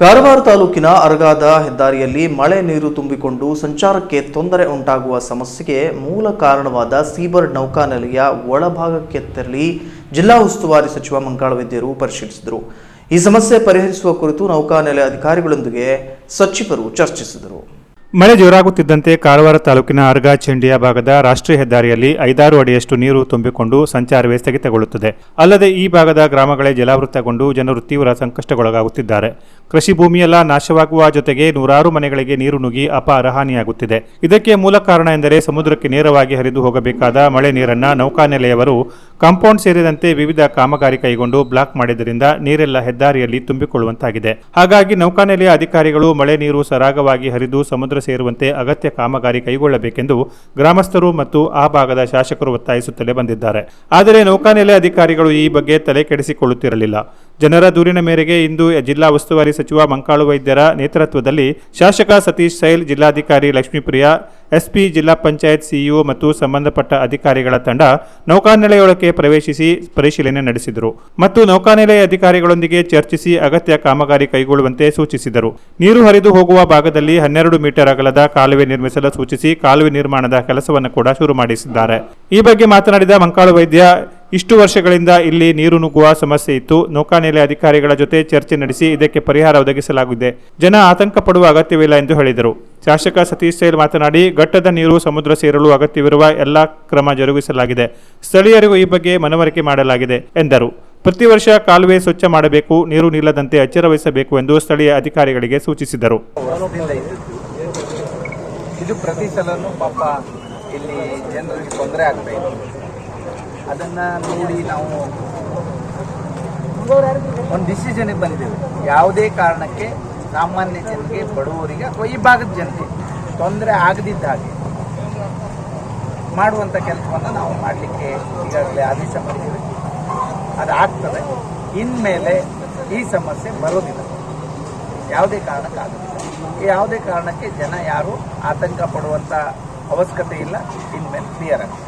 ಕಾರವಾರ ತಾಲೂಕಿನ ಅರಗಾದ ಹೆದ್ದಾರಿಯಲ್ಲಿ ಮಳೆ ನೀರು ತುಂಬಿಕೊಂಡು ಸಂಚಾರಕ್ಕೆ ತೊಂದರೆ ಉಂಟಾಗುವ ಸಮಸ್ಯೆಗೆ ಮೂಲ ಕಾರಣವಾದ ಸೀಬರ್ಡ್ ನೌಕಾನೆಲೆಯ ಒಳಭಾಗಕ್ಕೆ ತೆರಳಿ ಜಿಲ್ಲಾ ಉಸ್ತುವಾರಿ ಸಚಿವ ಮಂಕಾಳ ವೈದ್ಯರು ಪರಿಶೀಲಿಸಿದರು. ಈ ಸಮಸ್ಯೆ ಪರಿಹರಿಸುವ ಕುರಿತು ನೌಕಾನೆಲೆ ಅಧಿಕಾರಿಗಳೊಂದಿಗೆ ಸಚಿವರು ಚರ್ಚಿಸಿದರು. ಮಳೆ ಜೋರಾಗುತ್ತಿದ್ದಂತೆ ಕಾರವಾರ ತಾಲೂಕಿನ ಅರ್ಗಾ ಚೆಂಡಿಯ ಭಾಗದ ರಾಷ್ಟ್ರೀಯ ಹೆದ್ದಾರಿಯಲ್ಲಿ ಐದಾರು ಅಡಿಯಷ್ಟು ನೀರು ತುಂಬಿಕೊಂಡು ಸಂಚಾರವೇ ಸ್ಥಗಿತಗೊಳ್ಳುತ್ತದೆ. ಅಲ್ಲದೆ ಈ ಭಾಗದ ಗ್ರಾಮಗಳೇ ಜಲಾವೃತಗೊಂಡು ಜನರು ತೀವ್ರ ಸಂಕಷ್ಟಕ್ಕೊಳಗಾಗುತ್ತಿದ್ದಾರೆ. ಕೃಷಿ ಭೂಮಿಯೆಲ್ಲ ನಾಶವಾಗುವ ಜೊತೆಗೆ ನೂರಾರು ಮನೆಗಳಿಗೆ ನೀರು ನುಗ್ಗಿ ಅಪಾರ ಹಾನಿಯಾಗುತ್ತಿದೆ. ಇದಕ್ಕೆ ಮೂಲ ಕಾರಣ ಎಂದರೆ ಸಮುದ್ರಕ್ಕೆ ನೇರವಾಗಿ ಹರಿದು ಹೋಗಬೇಕಾದ ಮಳೆ ನೀರನ್ನ ನೌಕಾನೆಲೆಯವರು ಕಾಂಪೌಂಡ್ ಸೇರಿದಂತೆ ವಿವಿಧ ಕಾಮಗಾರಿ ಕೈಗೊಂಡು ಬ್ಲಾಕ್ ಮಾಡಿದ್ದರಿಂದ ನೀರೆಲ್ಲ ಹೆದ್ದಾರಿಯಲ್ಲಿ ತುಂಬಿಕೊಳ್ಳುವಂತಾಗಿದೆ. ಹಾಗಾಗಿ ನೌಕಾನೆಲೆಯ ಅಧಿಕಾರಿಗಳು ಮಳೆ ನೀರು ಸರಾಗವಾಗಿ ಹರಿದು ಸಮುದ್ರ ಸೇರುವಂತೆ ಅಗತ್ಯ ಕಾಮಗಾರಿ ಕೈಗೊಳ್ಳಬೇಕೆಂದು ಗ್ರಾಮಸ್ಥರು ಮತ್ತು ಆ ಭಾಗದ ಶಾಸಕರು ಒತ್ತಾಯಿಸುತ್ತಲೇ ಬಂದಿದ್ದಾರೆ. ಆದರೆ ನೌಕಾನೆಲೆ ಅಧಿಕಾರಿಗಳು ಈ ಬಗ್ಗೆ ತಲೆ ಕೆಡಿಸಿಕೊಳ್ಳುತ್ತಿರಲಿಲ್ಲ ಜನರ ದೂರಿನ ಮೇರೆಗೆ ಇಂದು ಜಿಲ್ಲಾ ಉಸ್ತುವಾರಿ ಸಚಿವ ಮಂಕಾಳು ವೈದ್ಯರ ನೇತೃತ್ವದಲ್ಲಿ ಶಾಸಕ ಸತೀಶ್ ಸೈಲ್, ಜಿಲ್ಲಾಧಿಕಾರಿ ಲಕ್ಷ್ಮೀಪ್ರಿಯಾ, ಎಸ್ಪಿ ಜಿಲ್ಲಾ ಪಂಚಾಯತ್ ಸಿಇಒ ಮತ್ತು ಸಂಬಂಧಪಟ್ಟ ಅಧಿಕಾರಿಗಳ ತಂಡ ನೌಕಾನೆಲೆಯೊಳಕ್ಕೆ ಪ್ರವೇಶಿಸಿ ಪರಿಶೀಲನೆ ನಡೆಸಿದರು ಮತ್ತು ನೌಕಾನೆಲೆಯ ಅಧಿಕಾರಿಗಳೊಂದಿಗೆ ಚರ್ಚಿಸಿ ಅಗತ್ಯ ಕಾಮಗಾರಿ ಕೈಗೊಳ್ಳುವಂತೆ ಸೂಚಿಸಿದರು. ನೀರು ಹರಿದು ಹೋಗುವ ಭಾಗದಲ್ಲಿ ಹನ್ನೆರಡು ಮೀಟರ್ ಅಗಲದ ಕಾಲುವೆ ನಿರ್ಮಿಸಲು ಸೂಚಿಸಿ ಕಾಲುವೆ ನಿರ್ಮಾಣದ ಕೆಲಸವನ್ನು ಕೂಡ ಶುರು ಮಾಡಿಸಿದ್ದಾರೆ. ಈ ಬಗ್ಗೆ ಮಾತನಾಡಿದ ಮಂಕಾಳು ವೈದ್ಯ ಇಷ್ಟು ವರ್ಷಗಳಿಂದ ಇಲ್ಲಿ ನೀರು ನುಗ್ಗುವ ಸಮಸ್ಯೆ ಇತ್ತು. ನೌಕಾನೆಲೆ ಅಧಿಕಾರಿಗಳ ಜೊತೆ ಚರ್ಚೆ ನಡೆಸಿ ಇದಕ್ಕೆ ಪರಿಹಾರ ಒದಗಿಸಲಾಗಿದೆ. ಜನ ಆತಂಕ ಪಡುವ ಅಗತ್ಯವಿಲ್ಲ ಎಂದು ಹೇಳಿದರು. ಶಾಸಕ ಸತೀಶ್ ಸೈಲ್ ಮಾತನಾಡಿ, ಘಟ್ಟದ ನೀರು ಸಮುದ್ರ ಸೇರಲು ಅಗತ್ಯವಿರುವ ಎಲ್ಲ ಕ್ರಮ ಜರುಗಿಸಲಾಗಿದೆ. ಸ್ಥಳೀಯರಿಗೂ ಈ ಬಗ್ಗೆ ಮನವರಿಕೆ ಮಾಡಲಾಗಿದೆ ಎಂದರು. ಪ್ರತಿ ವರ್ಷ ಕಾಲುವೆ ಸ್ವಚ್ಛ ಮಾಡಬೇಕು, ನೀರು ನಿಲ್ಲದಂತೆ ಎಚ್ಚರ ವಹಿಸಬೇಕು ಎಂದು ಸ್ಥಳೀಯ ಅಧಿಕಾರಿಗಳಿಗೆ ಸೂಚಿಸಿದರು. ಇದು ಪ್ರತಿ ಸಲನೂ ಪಾಪ ಇಲ್ಲಿ ಜನರಿಗೆ ತೊಂದರೆ ಇದೆ. ಅದನ್ನ ನೋಡಿ ನಾವು ಒಂದು ಡಿಸಿಷನ್ಗೆ ಬಂದಿದ್ದೇವೆ. ಯಾವುದೇ ಕಾರಣಕ್ಕೆ ಸಾಮಾನ್ಯ ಜನರಿಗೆ, ಬಡವರಿಗೆ ಅಥವಾ ಈ ಭಾಗದ ಜನತೆ ತೊಂದರೆ ಆಗದಿದ್ದ ಹಾಗೆ ಮಾಡುವಂಥ ಕೆಲಸವನ್ನು ನಾವು ಮಾಡಲಿಕ್ಕೆ ಈಗಾಗಲೇ ಆದೇಶ ಮಾಡಿದ್ದೇವೆ. ಅದು ಆಗ್ತದೆ. ಇನ್ಮೇಲೆ ಈ ಸಮಸ್ಯೆ ಬರೋದಿಲ್ಲ. ಯಾವುದೇ ಕಾರಣಕ್ಕಾಗೋದಿಲ್ಲ ಯಾವುದೇ ಕಾರಣಕ್ಕೆ ಜನ ಯಾರು ಆತಂಕ ಪಡುವಂಥ ಅವಶ್ಯಕತೆ ಇಲ್ಲ. ಇನ್ಮೇಲೆ ಕ್ಲಿಯರ್ ಆಗುತ್ತೆ.